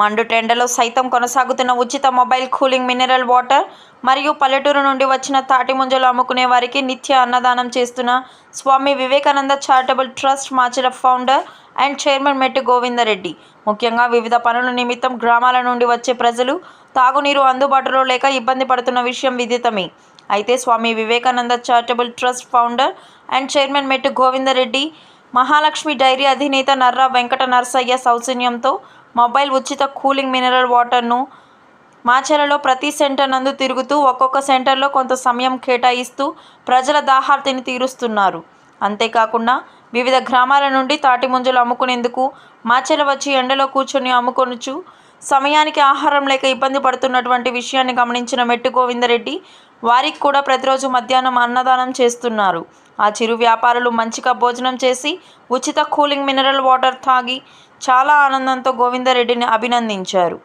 మండు టెండలో సైతం కొనసాగుతున్న ఉచిత మొబైల్ కూలింగ్ మినరల్ వాటర్ మరియు పల్లెటూరు నుండి వచ్చిన తాటి ముంజలు అమ్ముకునే వారికి నిత్య అన్నదానం చేస్తున్న Swami Vivekananda charitable trust మాచిల founder and chairman Mettu Govindareddy. ముఖ్యంగా వివిధ పనుల నిమిత్తం గ్రామాల నుండి వచ్చే ప్రజలు తాగునీరు అందుబాటులో లేక ఇబ్బంది పడుతున్న విషయం విదితమే. అయితే Swami Vivekananda charitable trust founder and chairman Mettu Govindareddy Mahalakshmi dairy అధినేత నర్రా వెంకట నరసయ్య సౌజన్యంతో మొబైల్ ఉచిత కూలింగ్ మినరల్ వాటర్ను మాచర్లలో ప్రతి సెంటర్ నందు తిరుగుతూ ఒక్కొక్క సెంటర్లో కొంత సమయం కేటాయిస్తూ ప్రజల దాహార్తిని తీరుస్తున్నారు. అంతేకాకుండా వివిధ గ్రామాల నుండి తాటి ముంజలు అమ్ముకునేందుకు మాచెల వచ్చి ఎండలో కూర్చొని అమ్ముకొనుచు సమయానికి ఆహారం లేక ఇబ్బంది పడుతున్నటువంటి విషయాన్ని గమనించిన మెట్టు గోవిందరెడ్డి వారికి కూడా ప్రతిరోజు మధ్యాహ్నం అన్నదానం చేస్తున్నారు. ఆ చిరు వ్యాపారులు మంచిగా భోజనం చేసి ఉచిత కూలింగ్ మినరల్ వాటర్ తాగి చాలా ఆనందంతో గోవిందరెడ్డిని అభినందించారు.